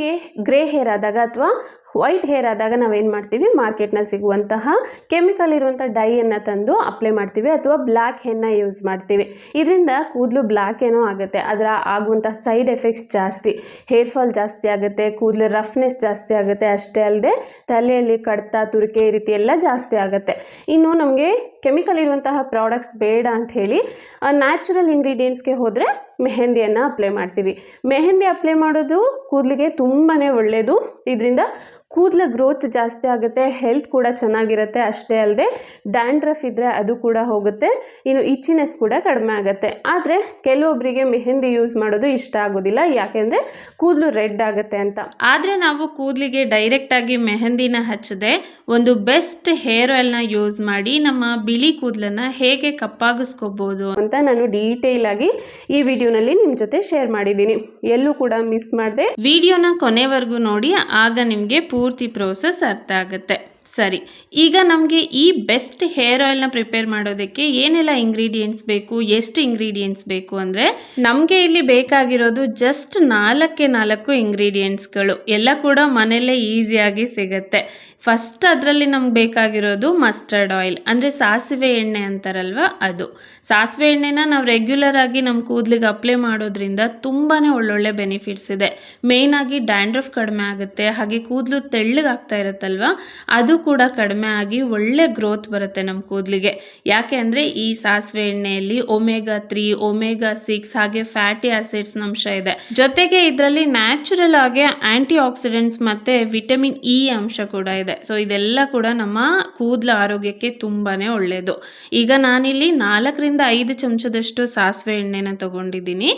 ನಮಗೆ grey hair ಆದಾಗ ಅಥವಾ ವೈಟ್ ಹೇರ್ ಆದಾಗ ನಾವೇನು ಮಾಡ್ತೀವಿ? ಮಾರ್ಕೆಟ್ನಲ್ಲಿ ಸಿಗುವಂತಹ ಕೆಮಿಕಲ್ ಇರುವಂಥ ಡೈಯನ್ನು ತಂದು ಅಪ್ಲೈ ಮಾಡ್ತೀವಿ ಅಥವಾ ಬ್ಲ್ಯಾಕ್ ಹೆನ್ನ ಯೂಸ್ ಮಾಡ್ತೀವಿ. ಇದರಿಂದ ಕೂದಲು ಬ್ಲ್ಯಾಕ್ ಏನೋ ಆಗುತ್ತೆ. ಅದರ ಆಗುವಂಥ ಸೈಡ್ ಎಫೆಕ್ಟ್ಸ್ ಜಾಸ್ತಿ. ಹೇರ್ ಫಾಲ್ ಜಾಸ್ತಿ ಆಗುತ್ತೆ, ಕೂದಲು ರಫ್ನೆಸ್ ಜಾಸ್ತಿ ಆಗುತ್ತೆ. ಅಷ್ಟೇ ಅಲ್ಲದೆ ತಲೆಯಲ್ಲಿ ಕಡ್ತ, ತುರಿಕೆ ಈ ರೀತಿ ಎಲ್ಲ ಜಾಸ್ತಿ ಆಗುತ್ತೆ. ಇನ್ನು ನಮಗೆ ಕೆಮಿಕಲ್ ಇರುವಂತಹ ಪ್ರಾಡಕ್ಟ್ಸ್ ಬೇಡ ಅಂತ ಹೇಳಿ ನ್ಯಾಚುರಲ್ ಇಂಗ್ರೀಡಿಯೆಂಟ್ಸ್ಗೆ ಹೋದರೆ ಮೆಹಂದಿಯನ್ನು ಅಪ್ಲೈ ಮಾಡ್ತೀವಿ. ಮೆಹಂದಿ ಅಪ್ಲೈ ಮಾಡೋದು ಕೂದಲಿಗೆ ತುಂಬಾ ಒಳ್ಳೆಯದು ಇದರಿಂದ ಕೂದಲ ಗ್ರೋತ್ ಜಾಸ್ತಿ ಆಗುತ್ತೆ ಹೆಲ್ತ್ ಕೂಡ ಚೆನ್ನಾಗಿರುತ್ತೆ ಅಷ್ಟೇ ಅಲ್ಲದೆ ಡ್ಯಾಂಡ್ರಫ್ ಇದ್ದರೆ ಅದು ಕೂಡ ಹೋಗುತ್ತೆ ಇನ್ನು ಇಚ್ಚಿನೆಸ್ ಕೂಡ ಕಡಿಮೆ ಆಗುತ್ತೆ. ಆದರೆ ಕೆಲವೊಬ್ಬರಿಗೆ ಮೆಹಂದಿ ಯೂಸ್ ಮಾಡೋದು ಇಷ್ಟ ಆಗೋದಿಲ್ಲ ಯಾಕೆಂದರೆ ಕೂದಲು ರೆಡ್ ಆಗುತ್ತೆ ಅಂತ. ಆದರೆ ನಾವು ಕೂದಲಿಗೆ ಡೈರೆಕ್ಟಾಗಿ ಮೆಹಂದಿನ ಹಚ್ಚದೆ ಒಂದು ಬೆಸ್ಟ್ ಹೇರ್ ಆಯಿಲ್ನ ಯೂಸ್ ಮಾಡಿ ನಮ್ಮ ಬಿಳಿ ಕೂದಲನ್ನು ಹೇಗೆ ಕಪ್ಪಾಗಿಸ್ಕೋಬೋದು ಅಂತ ನಾನು ಡೀಟೇಲ್ ಆಗಿ ಈ ವಿಡಿಯೋನಲ್ಲಿ ನಿಮ್ಮ ಜೊತೆ ಶೇರ್ ಮಾಡಿದ್ದೀನಿ. ಎಲ್ಲೂ ಕೂಡ ಮಿಸ್ ಮಾಡಿದೆ. ವಿಡಿಯೋನ ಕೊನೆವರೆಗೂ ನೋಡಿ ಆಗ ನಿಮಗೆ ಪೂರ್ತಿ ಪ್ರೋಸೆಸ್ ಅರ್ಥ ಆಗುತ್ತೆ. ಸರಿ. ಈಗ ನಮಗೆ ಈ ಬೆಸ್ಟ್ ಹೇರ್ ಆಯಿಲ್ನ ಪ್ರಿಪೇರ್ ಮಾಡೋದಕ್ಕೆ ಏನೆಲ್ಲ ಇಂಗ್ರೀಡಿಯೆಂಟ್ಸ್ ಬೇಕು, ಎಷ್ಟು ಇಂಗ್ರೀಡಿಯೆಂಟ್ಸ್ ಬೇಕು ಅಂದರೆ ನಮಗೆ ಇಲ್ಲಿ ಬೇಕಾಗಿರೋದು ಜಸ್ಟ್ ನಾಲ್ಕೇ ನಾಲ್ಕು ಇಂಗ್ರೀಡಿಯೆಂಟ್ಸ್ಗಳು ಎಲ್ಲ ಕೂಡ ಮನೆಯಲ್ಲೇ ಈಸಿಯಾಗಿ ಸಿಗುತ್ತೆ. ಫಸ್ಟ್ ಅದರಲ್ಲಿ ನಮ್ಗೆ ಬೇಕಾಗಿರೋದು ಮಸ್ಟರ್ಡ್ ಆಯಿಲ್ ಅಂದರೆ ಸಾಸಿವೆ ಎಣ್ಣೆ ಅಂತಾರಲ್ವ ಅದು. ಸಾಸಿವೆ ಎಣ್ಣೆನ ನಾವು ರೆಗ್ಯುಲರ್ ಆಗಿ ನಮ್ಮ ಕೂದಲಿಗೆ ಅಪ್ಲೈ ಮಾಡೋದ್ರಿಂದ ತುಂಬಾ ಒಳ್ಳೊಳ್ಳೆ ಬೆನಿಫಿಟ್ಸ್ ಇದೆ. ಮೇಯ್ನಾಗಿ ಡ್ಯಾಂಡ್ರಫ್ ಕಡಿಮೆ ಆಗುತ್ತೆ, ಹಾಗೆ ಕೂದಲು ತೆಳ್ಳಗಾಗ್ತಾ ಇರುತ್ತಲ್ವ, ಅದು ಕೂಡ ಕಡಿಮೆ ಆಗಿ ಒಳ್ಳೆ ಗ್ರೋತ್ ಬರುತ್ತೆ ನಮ್ಮ ಕೂದಲಿಗೆ. ಯಾಕೆ ಅಂದರೆ ಈ ಸಾಸಿವೆ ಎಣ್ಣೆಯಲ್ಲಿ ಒಮೆಗಾ ತ್ರೀ ಒಮೆಗಾ ಸಿಕ್ಸ್ ಹಾಗೆ ಫ್ಯಾಟಿ ಆಸಿಡ್ಸ್ ಅಂಶ ಇದೆ. ಜೊತೆಗೆ ಇದರಲ್ಲಿ ನ್ಯಾಚುರಲ್ ಆಗಿ ಆಂಟಿ ಆಕ್ಸಿಡೆಂಟ್ಸ್ ಮತ್ತು ವಿಟಮಿನ್ ಇ ಅಂಶ ಕೂಡ ಇದೆ. ಸೊ ಇದೆಲ್ಲ ಕೂಡ ನಮ್ಮ ಕೂದಲ ಆರೋಗ್ಯಕ್ಕೆ ತುಂಬಾ ಒಳ್ಳೆಯದು ಈಗ ನಾನಿಲ್ಲಿ ನಾಲ್ಕರಿಂದ ಐದು ಚಮಚದಷ್ಟು ಸಾಸಿವೆ ಎಣ್ಣೆನ ತಗೊಂಡಿದ್ದೀನಿ.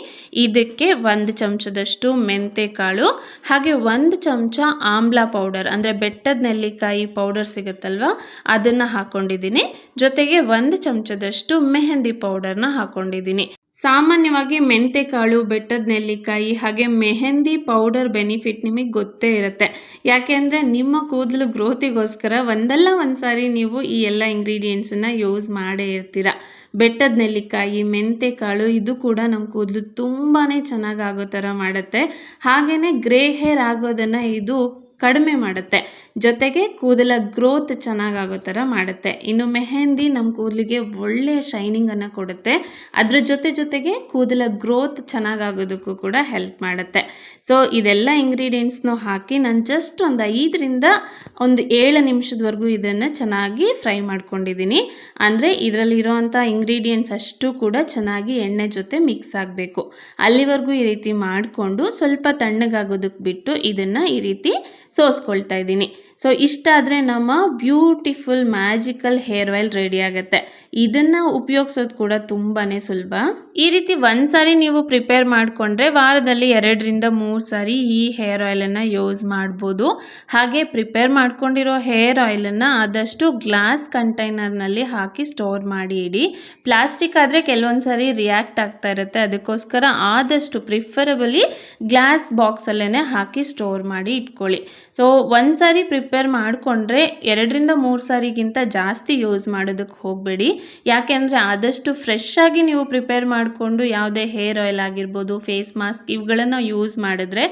ಇದಕ್ಕೆ ಒಂದು ಚಮಚದಷ್ಟು ಮೆಂತೆ ಕಾಳು ಹಾಗೆ ಒಂದು ಚಮಚ ಆಮ್ಲ ಪೌಡರ್ ಅಂದರೆ ಬೆಟ್ಟದ ನೆಲ್ಲಿಕಾಯಿ ಪೌಡರ್ ಸಿಗುತ್ತಲ್ವ? ಅದನ್ನು ಹಾಕ್ಕೊಂಡಿದ್ದೀನಿ ಜೊತೆಗೆ ಒಂದು ಚಮಚದಷ್ಟು ಮೆಹಂದಿ ಪೌಡರ್ನ ಹಾಕ್ಕೊಂಡಿದ್ದೀನಿ ಸಾಮಾನ್ಯವಾಗಿ ಮೆಂತೆಕಾಳು, ಬೆಟ್ಟದ ನೆಲ್ಲಿಕಾಯಿ ಹಾಗೆ ಮೆಹಂದಿ ಪೌಡರ್ ಬೆನಿಫಿಟ್ ನಿಮಗೆ ಗೊತ್ತೇ ಇರುತ್ತೆ. ಯಾಕೆಂದರೆ ನಿಮ್ಮ ಕೂದಲು ಗ್ರೋತಿಗೋಸ್ಕರ ಒಂದಲ್ಲ ಒಂದ್ಸಾರಿ ನೀವು ಈ ಎಲ್ಲ ಇಂಗ್ರೀಡಿಯೆಂಟ್ಸನ್ನು ಯೂಸ್ ಮಾಡೇ ಇರ್ತೀರ. ಬೆಟ್ಟದ ನೆಲ್ಲಿಕಾಯಿ, ಮೆಂತೆಕಾಳು ಇದು ಕೂಡ ನಮ್ಮ ಕೂದಲು ತುಂಬಾ ಚೆನ್ನಾಗಾಗೋ ಥರ ಮಾಡುತ್ತೆ. ಹಾಗೆಯೇ ಗ್ರೇ ಹೇರ್ ಆಗೋದನ್ನು ಇದು ಕಡಿಮೆ ಮಾಡುತ್ತೆ. ಜೊತೆಗೆ ಕೂದಲ ಗ್ರೋತ್ ಚೆನ್ನಾಗಾಗೋ ಥರ ಮಾಡುತ್ತೆ. ಇನ್ನು ಮೆಹೆಂದಿ ನಮ್ಮ ಕೂದಲಿಗೆ ಒಳ್ಳೆಯ ಶೈನಿಂಗನ್ನು ಕೊಡುತ್ತೆ. ಅದರ ಜೊತೆ ಜೊತೆಗೆ ಕೂದಲ ಗ್ರೋತ್ ಚೆನ್ನಾಗಾಗೋದಕ್ಕೂ ಕೂಡ ಹೆಲ್ಪ್ ಮಾಡುತ್ತೆ. ಸೊ ಇದೆಲ್ಲ ಇಂಗ್ರೀಡಿಯೆಂಟ್ಸ್ನು ಹಾಕಿ ನಾನು ಜಸ್ಟ್ ಒಂದು ಐದರಿಂದ ಒಂದು ಏಳು ನಿಮಿಷದವರೆಗೂ ಇದನ್ನು ಚೆನ್ನಾಗಿ ಫ್ರೈ ಮಾಡ್ಕೊಂಡಿದ್ದೀನಿ ಅಂದರೆ ಇದರಲ್ಲಿರೋವಂಥ ಇಂಗ್ರೀಡಿಯೆಂಟ್ಸ್ ಅಷ್ಟು ಕೂಡ ಚೆನ್ನಾಗಿ ಎಣ್ಣೆ ಜೊತೆ ಮಿಕ್ಸ್ ಆಗಬೇಕು. ಅಲ್ಲಿವರೆಗೂ ಈ ರೀತಿ ಮಾಡಿಕೊಂಡು ಸ್ವಲ್ಪ ತಣ್ಣಗಾಗೋದಕ್ಕೆ ಬಿಟ್ಟು ಇದನ್ನು ಈ ರೀತಿ ಸೋಸ್ಕೊಳ್ತಾ ಇದ್ದೀನಿ. ಸೊ ಇಷ್ಟಾದರೆ ನಮ್ಮ beautiful magical hair oil ready ಆಗುತ್ತೆ. ಇದನ್ನು ಉಪಯೋಗಿಸೋದು ಕೂಡ ತುಂಬಾ ಸುಲಭ. ಈ ರೀತಿ ಒಂದು ಸಾರಿ ನೀವು ಪ್ರಿಪೇರ್ ಮಾಡಿಕೊಂಡ್ರೆ ವಾರದಲ್ಲಿ ಎರಡರಿಂದ ಮೂರು ಸಾರಿ ಈ ಹೇರ್ ಆಯಿಲನ್ನು ಯೂಸ್ ಮಾಡ್ಬೋದು. ಹಾಗೆ ಪ್ರಿಪೇರ್ ಮಾಡ್ಕೊಂಡಿರೋ ಹೇರ್ ಆಯಿಲನ್ನು ಆದಷ್ಟು ಗ್ಲಾಸ್ ಕಂಟೈನರ್ನಲ್ಲಿ ಹಾಕಿ ಸ್ಟೋರ್ ಮಾಡಿ ಇಡಿ. ಪ್ಲಾಸ್ಟಿಕ್ ಆದರೆ ಕೆಲವೊಂದು ಸಾರಿ ರಿಯಾಕ್ಟ್ ಆಗ್ತಾ ಇರುತ್ತೆ. ಅದಕ್ಕೋಸ್ಕರ ಆದಷ್ಟು ಪ್ರಿಫರಬಲಿ ಗ್ಲಾಸ್ ಬಾಕ್ಸಲ್ಲೇ ಹಾಕಿ ಸ್ಟೋರ್ ಮಾಡಿ ಇಟ್ಕೊಳ್ಳಿ. ಸೊ, ಒಂದು ಸಾರಿ ಪ್ರಿಪೇರ್ ಮಾಡಿಕೊಂಡ್ರೆ ಎರಡರಿಂದ ಮೂರು ಸಾರಿಗಿಂತ ಜಾಸ್ತಿ ಯೂಸ್ ಮಾಡೋದಕ್ಕೆ ಹೋಗಬೇಡಿ. ಯಾಕೆಂದರೆ ಆದಷ್ಟು ಫ್ರೆಶ್ ಆಗಿ ನೀವು ಪ್ರಿಪೇರ್ ಮಾಡಿಕೊಂಡು ಯಾವುದೇ ಹೇರ್ ಆಯಿಲ್ ಆಗಿರ್ಬೋದು ಫೇಸ್ ಮಾಸ್ಕ್ ಇವುಗಳನ್ನು ಯೂಸ್ ಮಾಡಿದ್ರೆ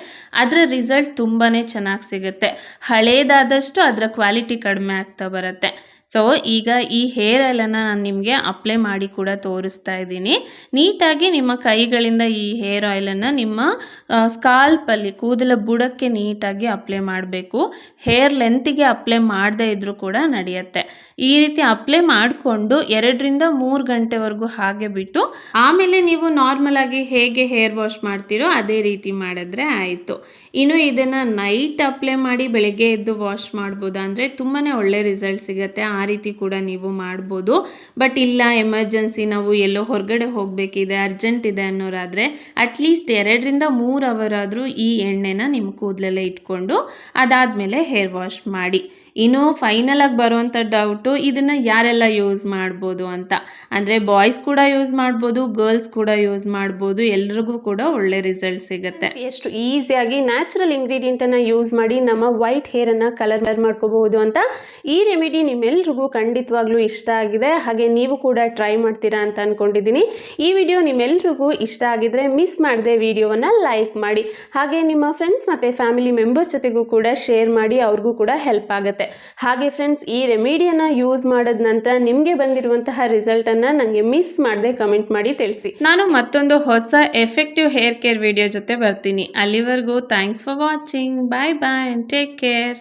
ಅದರ ರಿಸಲ್ಟ್ ತುಂಬಾ ಚೆನ್ನಾಗಿ ಸಿಗುತ್ತೆ. ಹಳೇದಾದಷ್ಟು ಅದರ ಕ್ವಾಲಿಟಿ ಕಡಿಮೆ ಆಗ್ತಾ ಬರುತ್ತೆ. ಸೊ ಈಗ ಈ ಹೇರ್ ಆಯಿಲನ್ನು ನಾನು ನಿಮಗೆ ಅಪ್ಲೈ ಮಾಡಿ ಕೂಡ ತೋರಿಸ್ತಾ ಇದ್ದೀನಿ. ನೀಟಾಗಿ ನಿಮ್ಮ ಕೈಗಳಿಂದ ಈ ಹೇರ್ ಆಯಿಲನ್ನು ನಿಮ್ಮ ಸ್ಕಾಲ್ಪಲ್ಲಿ ಕೂದಲ ಬುಡಕ್ಕೆ ನೀಟಾಗಿ ಅಪ್ಲೈ ಮಾಡಬೇಕು. ಹೇರ್ ಲೆಂತಿಗೆ ಅಪ್ಲೈ ಮಾಡದೇ ಇದ್ದರೂ ಕೂಡ ನಡೆಯುತ್ತೆ. ಈ ರೀತಿ ಅಪ್ಲೈ ಮಾಡಿಕೊಂಡು ಎರಡರಿಂದ ಮೂರು ಗಂಟೆವರೆಗೂ ಹಾಗೆ ಬಿಟ್ಟು ಆಮೇಲೆ ನೀವು ನಾರ್ಮಲ್ ಆಗಿ ಹೇಗೆ ಹೇರ್ ವಾಶ್ ಮಾಡ್ತೀರೋ ಅದೇ ರೀತಿ ಮಾಡಿದ್ರೆ ಆಯಿತು. ಇನ್ನು ಇದನ್ನು ನೈಟ್ ಅಪ್ಲೈ ಮಾಡಿ ಬೆಳಗ್ಗೆ ಎದ್ದು ವಾಶ್ ಮಾಡ್ಬೋದಾ ಅಂದರೆ ತುಂಬಾ ಒಳ್ಳೆ ರಿಸಲ್ಟ್ ಸಿಗುತ್ತೆ. ಆ ರೀತಿ ಕೂಡ ನೀವು ಮಾಡ್ಬೋದು. ಬಟ್ ಇಲ್ಲ ಎಮರ್ಜೆನ್ಸಿ ನಾವು ಎಲ್ಲೋ ಹೊರಗಡೆ ಹೋಗಬೇಕಿದೆ ಅರ್ಜೆಂಟ್ ಇದೆ ಅನ್ನೋರಾದರೆ ಅಟ್ಲೀಸ್ಟ್ ಎರಡರಿಂದ ಮೂರು ಅವರ್ ಆದರೂ ಈ ಎಣ್ಣೆನ ನಿಮ್ಮ ಕೂದಲಲ್ಲೇ ಇಟ್ಕೊಂಡು ಅದಾದಮೇಲೆ ಹೇರ್ ವಾಶ್ ಮಾಡಿ. ಇನ್ನು ಫೈನಲ್ ಆಗಿ ಬರುವಂಥ ಡೌಟು ಇದನ್ನು ಯಾರೆಲ್ಲ ಯೂಸ್ ಮಾಡ್ಬೋದು ಅಂತ. ಅಂದರೆ ಬಾಯ್ಸ್ ಕೂಡ ಯೂಸ್ ಮಾಡ್ಬೋದು ಗರ್ಲ್ಸ್ ಕೂಡ ಯೂಸ್ ಮಾಡ್ಬೋದು, ಎಲ್ರಿಗೂ ಕೂಡ ಒಳ್ಳೆ ರಿಸಲ್ಟ್ ಸಿಗುತ್ತೆ. ಎಷ್ಟು ಈಸಿಯಾಗಿ ನ್ಯಾಚುರಲ್ ಇಂಗ್ರೀಡಿಯೆಂಟನ್ನು ಯೂಸ್ ಮಾಡಿ ನಮ್ಮ ವೈಟ್ ಹೇರನ್ನು ಕಲರ್ ಮಾಡ್ಕೋಬಹುದು ಅಂತ ಈ ರೆಮಿಡಿ ನಿಮ್ಮೆಲ್ರಿಗೂ ಖಂಡಿತವಾಗ್ಲೂ ಇಷ್ಟ ಆಗಿದೆ. ಹಾಗೆ ನೀವು ಕೂಡ ಟ್ರೈ ಮಾಡ್ತೀರಾ ಅಂತ ಅಂದ್ಕೊಂಡಿದ್ದೀನಿ ಈ ವಿಡಿಯೋ ನಿಮ್ಮೆಲ್ರಿಗೂ ಇಷ್ಟ ಆಗಿದ್ರೆ ಮಿಸ್ ಮಾಡದೆ ವಿಡಿಯೋವನ್ನು ಲೈಕ್ ಮಾಡಿ. ಹಾಗೆ ನಿಮ್ಮ ಫ್ರೆಂಡ್ಸ್ ಮತ್ತು ಫ್ಯಾಮಿಲಿ ಮೆಂಬರ್ಸ್ ಜೊತೆಗೂ ಕೂಡ ಶೇರ್ ಮಾಡಿ, ಅವ್ರಿಗೂ ಕೂಡ ಹೆಲ್ಪ್ ಆಗುತ್ತೆ. ಹಾಗೆ ಫ್ರೆಂಡ್ಸ್ ಈ ರೆಮಿಡಿಯನ್ನು ಯೂಸ್ ಮಾಡಿದ ನಂತರ ನಿಮಗೆ ಬಂದಿರುವಂತಹ ರಿಸಲ್ಟನ್ನು ನನಗೆ ಮಿಸ್ ಮಾಡದೆ ಕಮೆಂಟ್ ಮಾಡಿ ತಿಳಿಸಿ. ನಾನು ಮತ್ತೊಂದು ಹೊಸ ಎಫೆಕ್ಟಿವ್ ಹೇರ್ ಕೇರ್ ವಿಡಿಯೋ ಜೊತೆ ಬರ್ತೀನಿ. ಅಲ್ಲಿವರೆಗೂ thanks for watching bye bye take care